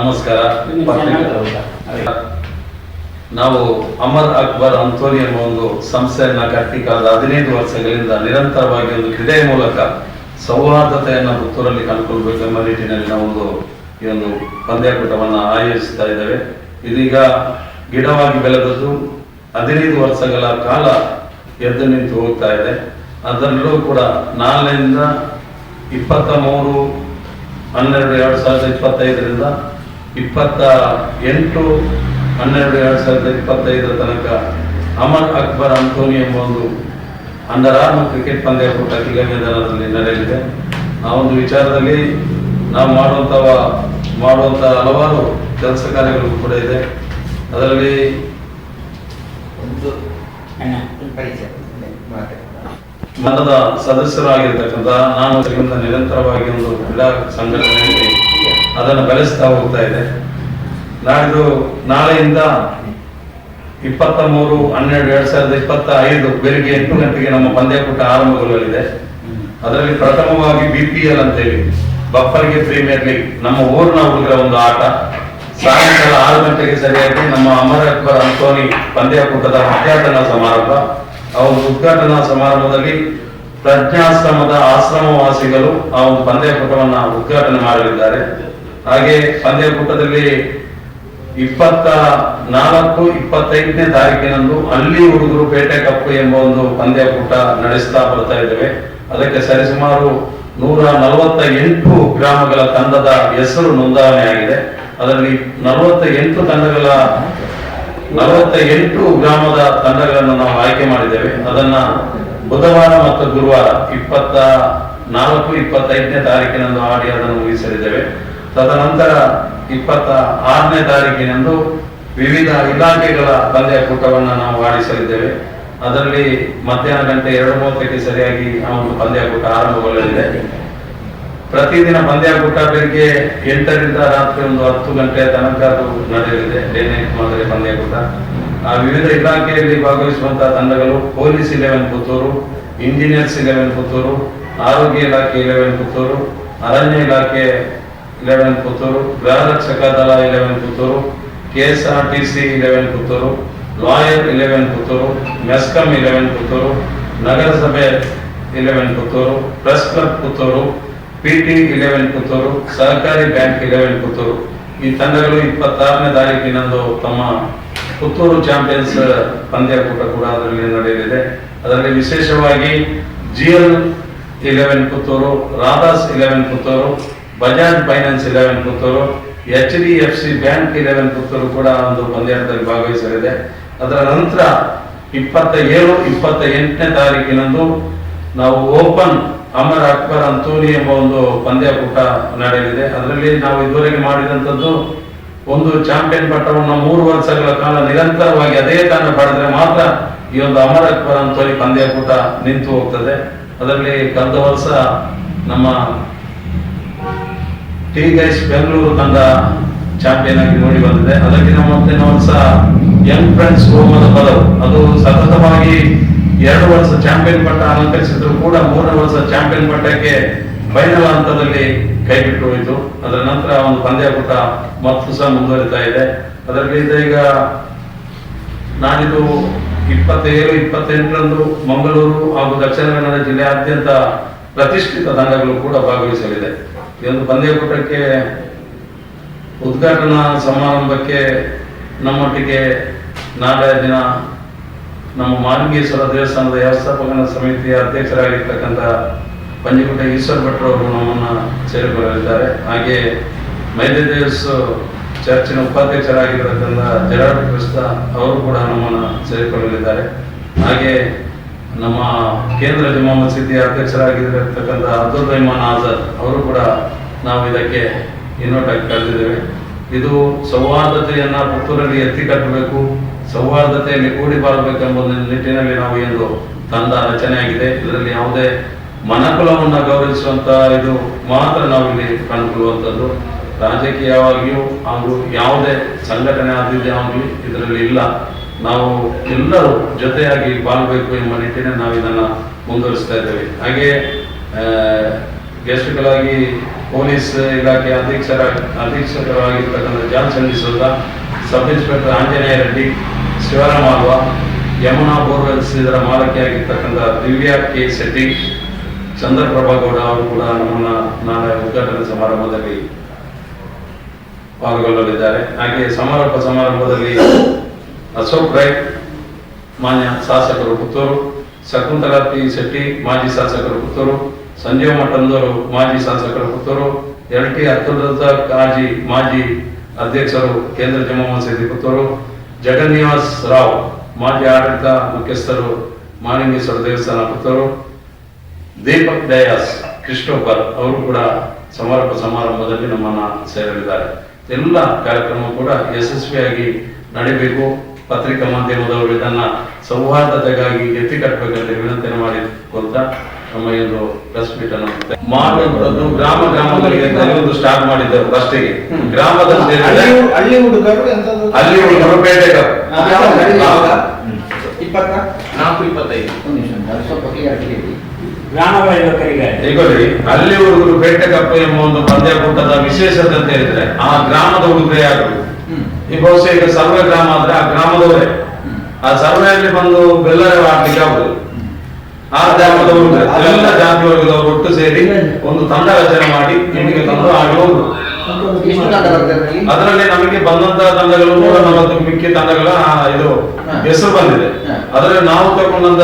ನಮಸ್ಕಾರ. ನಾವು ಅಮರ್ ಅಕ್ಬರ್ ಅಂತೋನಿ ಎಂಬ ಒಂದು ಸಂಸ್ಥೆಯನ್ನ ಕಟ್ಟಿ ಕಳೆದ ಹದಿನೈದು ವರ್ಷಗಳಿಂದ ನಿರಂತರವಾಗಿ ಒಂದು ಕ್ರೀಡೆಯ ಮೂಲಕ ಸೌಹಾರ್ದತೆಯನ್ನು ಪುತ್ತೂರಲ್ಲಿ ಕಂಡುಕೊಳ್ಬೇಕೆಂಬ ನಿಟ್ಟಿನಲ್ಲಿ ನಾವೊಂದು ಒಂದು ಈ ಒಂದು ಪಂದ್ಯಾಕೂಟವನ್ನು ಆಯೋಜಿಸ್ತಾ ಇದ್ದೇವೆ. ಇದೀಗ ಗಿಡವಾಗಿ ಬೆಳೆದದ್ದು ಹದಿನೈದು ವರ್ಷಗಳ ಕಾಲ ಎದ್ದು ನಿಂತು ಹೋಗ್ತಾ ಇದೆ. ಅದರಲ್ಲೂ ಕೂಡ ನಾಲ್ಕರಿಂದ ಇಪ್ಪತ್ತ ಮೂರು ಹನ್ನೆರಡು ಎರಡು ಸಾವಿರದ ಇಪ್ಪತ್ತೈದರಿಂದ ಇಪ್ಪತ್ತ ಎಂಟು ಹನ್ನೆರಡು ಎರಡು ಸಾವಿರದ ಇಪ್ಪತ್ತೈದರ ತನಕ ಅಮರ್ ಅಕ್ಬರ್ ಅಂತೋನಿ ಎಂಬ ಒಂದು ಅಂಡರ್ ಆರ್ಮ್ ಕ್ರಿಕೆಟ್ ಪಂದ್ಯಾಕೂಟ ಕ್ರೀಡಾ ಮೈದಾನದಲ್ಲಿ ನಡೆಯಲಿದೆ. ಆ ಒಂದು ವಿಚಾರದಲ್ಲಿ ನಾವು ಮಾಡುವಂಥ ಮಾಡುವಂಥ ಹಲವಾರು ಕೆಲಸ ಕಾರ್ಯಗಳು ಕೂಡ ಇದೆ. ಅದರಲ್ಲಿ ಮಠದ ಸದಸ್ಯರಾಗಿರ್ತಕ್ಕಂಥ ನಾನು ಅದರಿಂದ ನಿರಂತರವಾಗಿ ಒಂದು ಕ್ರೀಡಾ ಸಂಘಟನೆಯಲ್ಲಿ ಅದನ್ನು ಬೆಳೆಸ್ತಾ ಹೋಗ್ತಾ ಇದೆ. ನಾಡಿದ್ದು ನಾಳೆಯಿಂದ ಇಪ್ಪತ್ತ ಮೂರು ಹನ್ನೆರಡು, ಎರಡ್ ಸಾವಿರದ ಇಪ್ಪತ್ತ ಐದು ಬೆಳಿಗ್ಗೆ ಎಂಟು ಗಂಟೆಗೆ ನಮ್ಮ ಪಂದ್ಯಪುಟ ಆರಂಭಗೊಳ್ಳಲಿದೆ. ಅದರಲ್ಲಿ ಪ್ರಥಮವಾಗಿ ಬಿ ಪಿ ಎಲ್ ಅಂತೇಳಿ ಬಫರ್ಗೆ ಪ್ರೀಮಿಯರ್ ಲೀಗ್, ನಮ್ಮ ಊರಿನ ಹುಡುಗರ ಒಂದು ಆಟ. ಸಾಯಂಕಾಲ ಆರು ಗಂಟೆಗೆ ಸರಿಯಾಗಿ ನಮ್ಮ ಅಮರ ಅಕ್ಬರ್ ಅಂತೋನಿ ಪಂದ್ಯಾಕೂಟದ ಉದ್ಘಾಟನಾ ಸಮಾರಂಭ. ಆ ಉದ್ಘಾಟನಾ ಸಮಾರಂಭದಲ್ಲಿ ಪ್ರಜ್ಞಾಶ್ರಮದ ಆಶ್ರಮವಾಸಿಗಳು ಆ ಒಂದು ಪಂದ್ಯಕೂಟವನ್ನು ಉದ್ಘಾಟನೆ ಮಾಡಲಿದ್ದಾರೆ. ಹಾಗೆ ಪಂದ್ಯಕೂಟದಲ್ಲಿ ಇಪ್ಪತ್ತ ನಾಲ್ಕು, ಇಪ್ಪತ್ತೈದನೇ ತಾರೀಕಿನಂದು ಅಲ್ಲಿ ಹುಡುಗರು ಪೇಟೆ ಕಪ್ಪು ಎಂಬ ಒಂದು ಪಂದ್ಯಕೂಟ ನಡೆಸ್ತಾ ಬರ್ತಾ ಇದ್ದೇವೆ. ಅದಕ್ಕೆ ಸರಿಸುಮಾರು ನೂರ ನಲವತ್ತ ಎಂಟು ಗ್ರಾಮಗಳ ತಂಡದ ಹೆಸರು ನೋಂದಣಿ ಆಗಿದೆ. ಅದರಲ್ಲಿ ನಲವತ್ತ ಎಂಟು ತಂಡಗಳ ನಲವತ್ತ ಎಂಟು ಗ್ರಾಮದ ತಂಡಗಳನ್ನು ನಾವು ಆಯ್ಕೆ ಮಾಡಿದ್ದೇವೆ. ಅದನ್ನ ಬುಧವಾರ ಮತ್ತು ಗುರುವಾರ ಇಪ್ಪತ್ತ ನಾಲ್ಕು, ಇಪ್ಪತ್ತೈದನೇ ತಾರೀಕಿನಂದು ಆಡಿ ಅದನ್ನು ಮುಗಿಸಲಿದ್ದೇವೆ. ತದನಂತರ ಇಪ್ಪತ್ತ ಆರನೇ ತಾರೀಕಿನಂದು ವಿವಿಧ ಇಲಾಖೆಗಳ ಪಂದ್ಯಾಕೂಟವನ್ನು ನಾವು ಆಡಿಸಲಿದ್ದೇವೆ. ಅದರಲ್ಲಿ ಮಧ್ಯಾಹ್ನ ಗಂಟೆ ಎರಡು ಮೂವತ್ತಕ್ಕೆ ಸರಿಯಾಗಿ ಆ ಒಂದು ಪಂದ್ಯಾಕೂಟ ಆರಂಭಗೊಳ್ಳಲಿದೆ. ಪ್ರತಿದಿನ ಪಂದ್ಯಾಕೂಟ ಬೆಳಿಗ್ಗೆ ಎಂಟರಿಂದ ರಾತ್ರಿ ಒಂದು ಹತ್ತು ಗಂಟೆ ತನಕ ಅದು ನಡೆಯಲಿದೆ. ಡೇ ನೈಟ್ ಮಾದರಿ ಪಂದ್ಯಾಕೂಟ. ಆ ವಿವಿಧ ಇಲಾಖೆಯಲ್ಲಿ ಭಾಗವಹಿಸುವಂತಹ ತಂಡಗಳು police eleven Puttur, engineers eleven Puttur, ಆರೋಗ್ಯ ಇಲಾಖೆ ಇಲೆವೆನ್ ಪುತ್ತೂರು, ಅರಣ್ಯ ಇಲಾಖೆ ಇಲೆವೆನ್ ಪುತ್ತೂರು ಗೃಹರಕ್ಷಕ ದಳ eleven Puttur K S R T C eleven Puttur lawyer eleven Puttur MESCOM eleven Puttur ನಗರಸಭೆ eleven Puttur press club Puttur PT eleven Puttur ಸಹಕಾರಿ bank eleven Puttur ಈ ತಂಡಗಳು ಇಪ್ಪತ್ತಾರನೇ ತಾರೀಕಿನಂದು ತಮ್ಮ ಪುತ್ತೂರು ಚಾಂಪಿಯನ್ಸ್ ಪಂದ್ಯಕೂಟ ಕೂಡ ಅದರಲ್ಲಿ ನಡೆಯಲಿದೆ. ಅದರಲ್ಲಿ ವಿಶೇಷವಾಗಿ GL eleven Puttur Radhas eleven Puttur Bajaj finance eleven Puttur H D F C bank eleven Puttur ಕೂಡ ಒಂದು ಪಂದ್ಯಾಟದಲ್ಲಿ ಭಾಗವಹಿಸಲಿದೆ. ಅದರ ನಂತರ ಇಪ್ಪತ್ತ ಏಳು ಇಪ್ಪತ್ತ ಎಂಟನೇ ತಾರೀಕಿನಂದು ನಾವು ಓಪನ್ ಅಮರ್ ಅಕ್ಬರ್ ಅಂತೋನಿ ಎಂಬ ಒಂದು ಪಂದ್ಯಾಕೂಟ ನಡೆಯಲಿದೆ. ಅದರಲ್ಲಿ ನಾವು ಇದುವರೆಗೆ ಮಾಡಿದಂಥದ್ದು ಒಂದು ಚಾಂಪಿಯನ್ ಪಟ್ಟವನ್ನು ಮೂರು ವರ್ಷಗಳ ಕಾಲ ನಿರಂತರವಾಗಿ ಅದೇ ತಾಣ ಪಡೆದ್ರೆ ಮಾತ್ರ ಈ ಒಂದು ಅಮರ್ ಅಕ್ಬರ್ ಅಂತೋನಿ ಪಂದ್ಯಾಕೂಟ ನಿಂತು ಹೋಗ್ತದೆ. ಅದರಲ್ಲಿ ಕಳೆದ ವರ್ಷ ನಮ್ಮ ಟಿ ಗೈಸ್ ಬೆಂಗಳೂರು ತಂಡ ಚಾಂಪಿಯನ್ ಆಗಿ ನೋಡಿ ಬಂದಿದೆ. ಅದಕ್ಕಿಂತ ಮತ್ತೆ ವರ್ಷ ಯಂಗ್ ಫ್ರೆಂಡ್ಸ್ ಹೋಮದ ಪದವು ಅದು ಸತತವಾಗಿ ಎರಡು ವರ್ಷ ಚಾಂಪಿಯನ್ ಪಟ್ಟ ಅಲಂಕರಿಸಿದ್ರು ಕೂಡ ಮೂರನೇ ವರ್ಷ ಚಾಂಪಿಯನ್ ಪಟ್ಟಕ್ಕೆ ಫೈನಲ್ ಹಂತದಲ್ಲಿ ಕೈಬಿಟ್ಟು ಹೋಯಿತು. ಅದರ ನಂತರ ಒಂದು ಪಂದ್ಯಾಕೂಟ ಮತ್ತು ಸಹ ಮುಂದುವರಿತಾ ಇದೆ. ಅದರಲ್ಲಿ ಈಗ ನಾನಿದು ಇಪ್ಪತ್ತೇಳು, ಇಪ್ಪತ್ತೆಂಟರಂದು ಮಂಗಳೂರು ಹಾಗೂ ದಕ್ಷಿಣ ಕನ್ನಡ ಜಿಲ್ಲೆಯಾದ್ಯಂತ ಪ್ರತಿಷ್ಠಿತ ತಂಡಗಳು ಕೂಡ ಭಾಗವಹಿಸಲಿದೆ. ಈ ಪಂದ್ಯಕೂಟಕ್ಕೆ ಉದ್ಘಾಟನಾ ಸಮಾರಂಭಕ್ಕೆ ನಮ್ಮೊಟ್ಟಿಗೆ ನಾಳೆ ದಿನ ನಮ್ಮ ಮಾನಗೇಶ್ವರ ದೇವಸ್ಥಾನದ ವ್ಯವಸ್ಥಾಪಕನ ಸಮಿತಿಯ ಅಧ್ಯಕ್ಷರಾಗಿರ್ತಕ್ಕಂಥ ಪಂಜಗುಡ್ಡ ಈಶ್ವರ ಭಟ್ರು ಅವರು ನಮ್ಮನ್ನು ಸೇರಿಕೊಳ್ಳಲಿದ್ದಾರೆ. ಹಾಗೆ ಮೈದ್ಯ ದೇವಸ್ ಚರ್ಚಿನ ಉಪಾಧ್ಯಕ್ಷರಾಗಿರ್ತಕ್ಕಂಥ ಜರಾಡ್ ಕ್ರಿಸ್ತ ಅವರು ಕೂಡ ನಮ್ಮನ್ನು ಸೇರಿಕೊಳ್ಳಲಿದ್ದಾರೆ. ಹಾಗೆ ನಮ್ಮ ಕೇಂದ್ರ ಜಮಾ ಮಸೀದಿ ಅಧ್ಯಕ್ಷರಾಗಿರ್ತಕ್ಕಂಥ ಅಬ್ದುಲ್ ರಹಮಾನ್ ಆಜಾದ್ ಅವರು ಕೂಡ ನಾವು ಇದಕ್ಕೆ ಇನ್ವೈಟ್ ಆಗಿ ಕರೆದಿದ್ದೇವೆ. ಇದು ಸೌಹಾರ್ದತೆಯನ್ನ ಪುತ್ತೂರಲ್ಲಿ ಎತ್ತಿ ಕಟ್ಟಬೇಕು, ಸೌಹಾರ್ದತೆಯಲ್ಲಿ ಕೂಡಿ ಬಾರಬೇಕೆಂಬ ನಿಟ್ಟಿನಲ್ಲಿ ನಾವು ಎಂದು ಒಂದು ರಚನೆಯಾಗಿದೆ. ಇದರಲ್ಲಿ ಯಾವುದೇ ಮನಕುಲವನ್ನ ಗೌರವಿಸುವಂತ ಇದು ಮಾತ್ರ ನಾವು ಇಲ್ಲಿ ಕಂಡುಕೊಳ್ಳುವಂಥದ್ದು. ರಾಜಕೀಯವಾಗಿಯೂ ಹಾಗೂ ಯಾವುದೇ ಸಂಘಟನೆ ಆದ್ಯತೆ ಆಗಲಿ, ಇದರಲ್ಲಿ ಇಲ್ಲ. ನಾವು ಎಲ್ಲರೂ ಜೊತೆಯಾಗಿ ಬಾಳ್ಬೇಕು ಎಂಬ ನಿಟ್ಟಿನಲ್ಲಿ ನಾವು ಇದನ್ನು ಮುಂದುವರಿಸ್ತಾ ಇದ್ದೇವೆ. ಹಾಗೆ ಗೆಸ್ಟ್ಗಳಾಗಿ ಪೊಲೀಸ್ ಇಲಾಖೆ ಅಧೀಕ್ಷರ, ಅಧೀಕ್ಷಕರಾಗಿರ್ತಕ್ಕಂಥ ಜಾನ್ ಸಲ್ಲಿಸೋದ sub inspector Anjaneya Reddy, Shivaram Alva Yamuna borewells ಇದರ ಮಾಲಕಿಯಾಗಿರ್ತಕ್ಕಂಥ ದಿವ್ಯಾ ಕೆ ಶೆಟ್ಟಿ, ಚಂದ್ರಪ್ರಭಾ ಗೌಡ ಅವರು ಕೂಡ ನಮ್ಮನ್ನ ನಾಳೆ ಉದ್ಘಾಟನಾ ಸಮಾರಂಭದಲ್ಲಿ ಪಾಲ್ಗೊಳ್ಳಲಿದ್ದಾರೆ. ಹಾಗೆ ಸಮಾರೋಪ ಸಮಾರಂಭದಲ್ಲಿ ಅಶೋಕ್ ರೈ ಮಾನ್ಯ ಶಾಸಕರು ಪುತ್ತೂರು ಶಕುಂತಲಾ ಪಿ ಶೆಟ್ಟಿ, ಮಾಜಿ ಶಾಸಕರು ಪುತ್ತೂರು, ಸಂಜೀವ ಮಠಂದವರು ಮಾಜಿ ಶಾಸಕರು ಪುತ್ತೂರು, ಎಲ್ ಟಿ ಅಬ್ದುಲ್ ಕಾಜಿ, ಮಾಜಿ ಅಧ್ಯಕ್ಷರು ಕೇಂದ್ರ ಜಮ್ಮು ಮಸೀದಿ ಪುತ್ತೂರು, ಜಗನ್ನಿವಾಸ್ ರಾವ್, ಮಾಜಿ ಆಡಳಿತ ಮುಖ್ಯಸ್ಥರು ಮಾಲಿಂಗೇಶ್ವರ ದೇವಸ್ಥಾನ ಪುತ್ತೂರು, ದೀಪಕ್ ಡಯಾಸ್ ಕ್ರಿಸ್ಟೋಫರ್ ಅವರು ಕೂಡ ಸಮಾರೋಪ ಸಮಾರಂಭದಲ್ಲಿ ನಮ್ಮನ್ನ ಸೇರಲಿದ್ದಾರೆ. ಎಲ್ಲ ಕಾರ್ಯಕ್ರಮ ಕೂಡ ಯಶಸ್ವಿಯಾಗಿ ನಡೀಬೇಕು. ಪತ್ರಿಕಾ ಮಾಧ್ಯಮದವರು ಇದನ್ನ ಸೌಹಾರ್ದತೆಗಾಗಿ ಎತ್ತಿಕಟ್ಟಬೇಕಂತ ವಿನಂತಿಯನ್ನು ಮಾಡಿಕೊಂತ ನಮ್ಮ ಒಂದು ಪ್ರೆಸ್ ಮೀಟ್ ಅನ್ನು ಮಾಡುವಂಥದ್ದು ಗ್ರಾಮ ಗ್ರಾಮಗಳಿಗೆ ಒಂದು ಸ್ಟಾರ್ಟ್ ಮಾಡಿದ್ದರು ಫಸ್ಟಿಗೆ ಗ್ರಾಮದ ಹಳ್ಳಿ ಹಳ್ಳಿ ಹುಡುಗರು ಅಲ್ಲಿ ಹುಡುಗರು ಇಪ್ಪತ್ತ? ನಾಲ್ಕು ಇಪ್ಪತ್ತೈದು. ಒಂದು ನಿಮಿಷ ಉಂಟು. ಸ್ವಲ್ಪ ಕ್ಲಿಯರ್ ಹೇಳಿ. ಗ್ರಾಮಗಳ ಯುವಕರಿಗೆ. ಈಗ ಅಲ್ಲಿ ಹುಡುಗರು ಬೇಟೆ ಕಪ್ಪು ಎಂಬ ಒಂದು ಪಂದ್ಯಾಕೂಟದ ವಿಶೇಷತೆ ಅಂತ ಹೇಳಿದ್ರೆ ಆ ಗ್ರಾಮದ ಹುಡುಗರೇ ಈ ಬಹುಶಃ ಈಗ ಸರ್ವೆ ಗ್ರಾಮ ಆದ್ರೆ ಆ ಗ್ರಾಮದವರೇ. ಆ ಸರ್ವೆಯಲ್ಲಿ ಬಂದು ಬೆಲ್ಲರೆ ಆಡ್ಲಿಕ್ಕೆ ಆಗುದು ಆ ಗ್ರಾಮದವರು ಎಲ್ಲ ಜಾತಿ ವರ್ಗದವರು ಒಟ್ಟು ಸೇರಿ ಒಂದು ತಂಡ ರಚನೆ ಮಾಡಿ ನಿಮಗೆ ತಂದು ಆಡಿ ಹೋಗುದು ಎಷ್ಟು ತಂಡ ಬರ್ತದೆ ಅದರಲ್ಲಿ? ನಮಗೆ ಬಂದಂತಹ ತಂಡಗಳು ನೂರ ನಲವತ್ತು ಮಿಕ್ಕಿ ತಂಡಗಳ ಇದು ಹೆಸರು ಬಂದಿದೆ. ಅದರಲ್ಲಿ ನಾವು ತಗೊಂಡಂತ